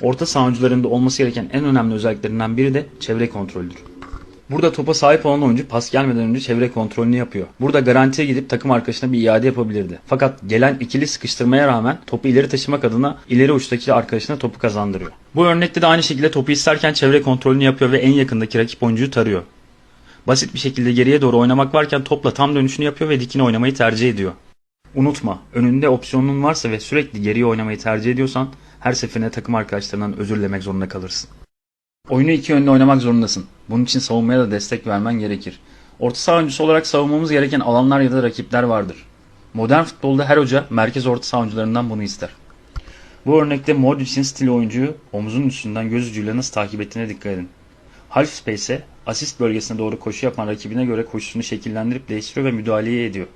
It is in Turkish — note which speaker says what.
Speaker 1: Orta saha oyuncularında olması gereken en önemli özelliklerinden biri de çevre kontrolüdür. Burada topa sahip olan oyuncu pas gelmeden önce çevre kontrolünü yapıyor. Burada garantiye gidip takım arkadaşına bir iade yapabilirdi. Fakat gelen ikili sıkıştırmaya rağmen topu ileri taşımak adına ileri uçtaki arkadaşına topu kazandırıyor. Bu örnekte de aynı şekilde topu isterken çevre kontrolünü yapıyor ve en yakındaki rakip oyuncuyu tarıyor. Basit bir şekilde geriye doğru oynamak varken topla tam dönüşünü yapıyor ve dikine oynamayı tercih ediyor. Unutma, önünde opsiyonun varsa ve sürekli geriye oynamayı tercih ediyorsan her seferinde takım arkadaşlarından özür dilemek zorunda kalırsın. Oyunu iki yönlü oynamak zorundasın. Bunun için savunmaya da destek vermen gerekir. Orta saha oyuncusu olarak savunmamız gereken alanlar ya da rakipler vardır. Modern futbolda her hoca merkez orta saha oyuncularından bunu ister. Bu örnekte Modric'in stil oyuncuyu omuzun üstünden göz ucuyla nasıl takip ettiğine dikkat edin. Half space'e asist bölgesine doğru koşu yapan rakibine göre koşusunu şekillendirip değiştiriyor ve müdahaleyi ediyor.